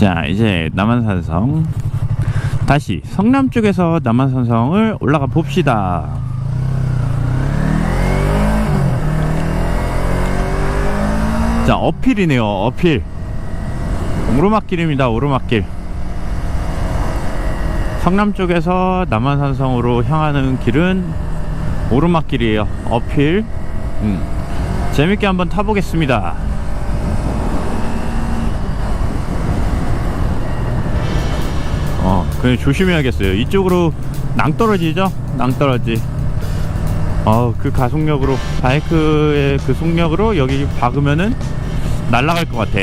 자 이제 남한산성. 다시 성남 쪽에서 남한산성을 올라가 봅시다. 자 어필이네요 어필. 오르막길입니다 오르막길. 성남 쪽에서 남한산성으로 향하는 길은 오르막길이에요 어필. 음. 재밌게 한번 타보겠습니다 그냥 조심해야겠어요. 이쪽으로 낭떠러지죠? 낭떠러지. 어, 그 가속력으로, 바이크의 그 속력으로 여기 박으면은 날아갈 것 같아.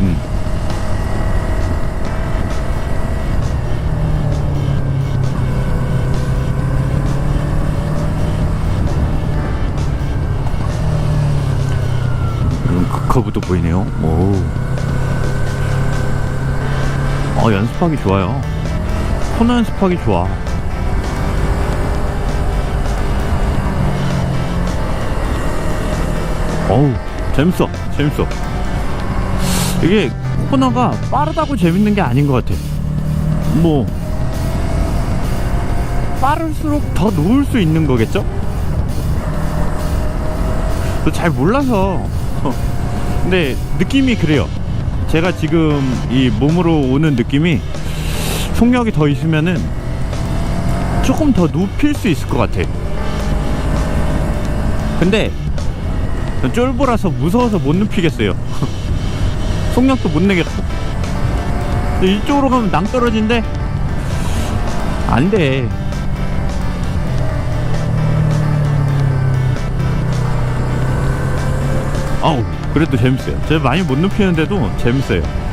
음. 음, 그 커브도 보이네요. 오. 어, 연습하기 좋아요. 코너 연습하기 좋아. 어우, 재밌어. 재밌어. 이게 코너가 빠르다고 재밌는 게 아닌 것 같아. 뭐, 빠를수록 더 놓을 수 있는 거겠죠? 저잘 몰라서. 근데 느낌이 그래요. 제가 지금 이 몸으로 오는 느낌이 속력이 더 있으면은 조금 더 눕힐 수 있을 것 같아. 근데 전 쫄보라서 무서워서 못 눕히겠어요. 속력도 못 내겠고. 이쪽으로 가면 낭 떨어진데 안 돼. 아우 그래도 재밌어요. 제가 많이 못 눕히는데도 재밌어요.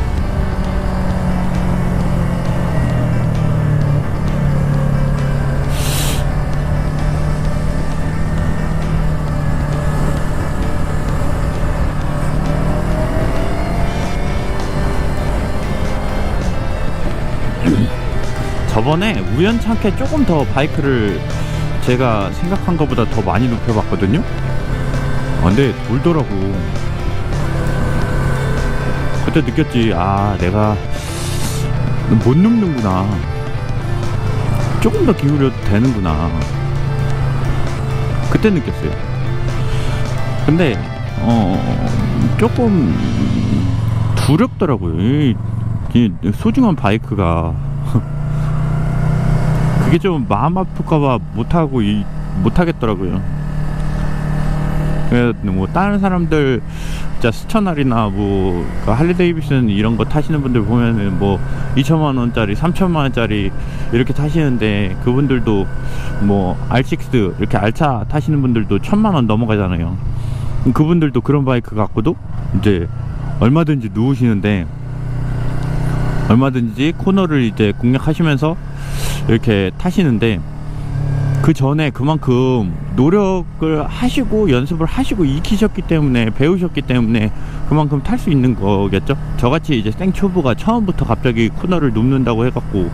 저번에 우연찮게 조금 더 바이크를 제가 생각한 것보다 더 많이 눕혀봤거든요. 아, 근데 돌더라고. 그때 느꼈지. 아, 내가 못 눕는구나. 조금 더 기울여도 되는구나. 그때 느꼈어요. 근데 어 조금 두렵더라고요. 이, 이 소중한 바이크가 그게 좀 마음 아플까봐 못하고 이 못하겠더라고요. 뭐 다른 사람들 진짜 스쳐날이나 뭐그 할리 데이비슨 이런 거 타시는 분들 보면은 뭐 2천만 원짜리, 3천만 원짜리 이렇게 타시는데 그분들도 뭐 R6 이렇게 알차 타시는 분들도 천만 원 넘어가잖아요. 그분들도 그런 바이크 갖고도 이제 얼마든지 누우시는데 얼마든지 코너를 이제 공략하시면서 이렇게 타시는데 그 전에 그만큼 노력을 하시고 연습을 하시고 익히셨기 때문에 배우셨기 때문에 그만큼 탈 수 있는 거겠죠. 저같이 이제 생초보가 처음부터 갑자기 코너를 눕는다고 해갖고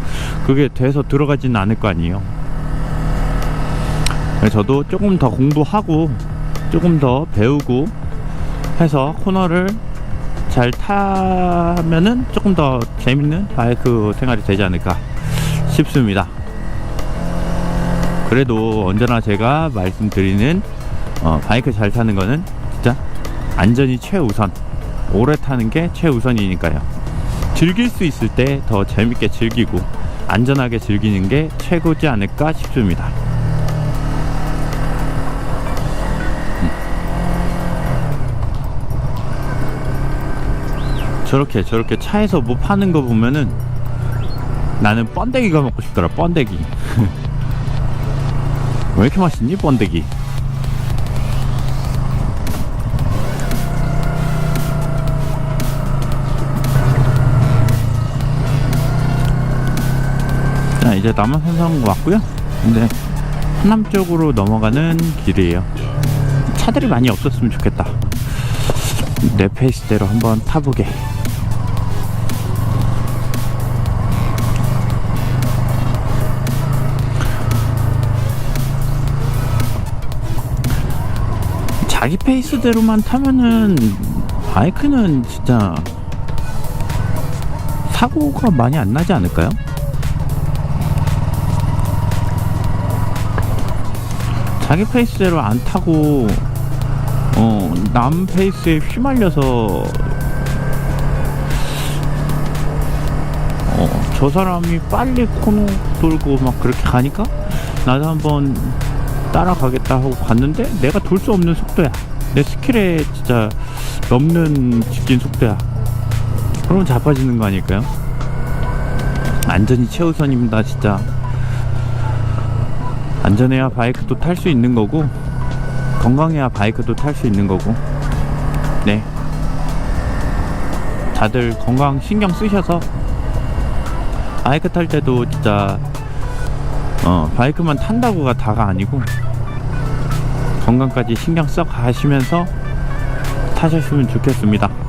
그게 돼서 들어가지는 않을 거 아니에요. 저도 조금 더 공부하고 조금 더 배우고 해서 코너를 잘 타면은 조금 더 재밌는 바이크 생활이 되지 않을까 싶습니다. 그래도 언제나 제가 말씀드리는 어, 바이크 잘 타는 거는 진짜 안전이 최우선 오래 타는 게 최우선이니까요 즐길 수 있을 때 더 재밌게 즐기고 안전하게 즐기는 게 최고지 않을까 싶습니다 저렇게 저렇게 차에서 뭐 파는 거 보면은 나는 번데기가 먹고 싶더라 번데기. 왜 이렇게 맛있니 번데기? 자 이제 남한산성 왔고요. 근데 한남 쪽으로 넘어가는 길이에요. 차들이 많이 없었으면 좋겠다. 내 페이스대로 한번 타보게 자기 페이스대로만 타면은 바이크는 진짜 사고가 많이 안 나지 않을까요? 자기 페이스대로 안 타고 어, 남 페이스에 휘말려서 어, 저 사람이 빨리 코너 돌고 막 그렇게 가니까 나도 한번 따라가겠다 하고 갔는데 내가 돌 수 없는 속도야. 내 스킬에 진짜 넘는 직진 속도야. 그러면 자빠지는 거 아닐까요? 안전이 최우선입니다 진짜. 안전해야 바이크도 탈 수 있는 거고 건강해야 바이크도 탈 수 있는 거고. 네. 다들 건강 신경 쓰셔서 바이크 탈 때도 진짜 어 바이크만 탄다고가 다가 아니고 건강까지 신경 써 가시면서 타셨으면 좋겠습니다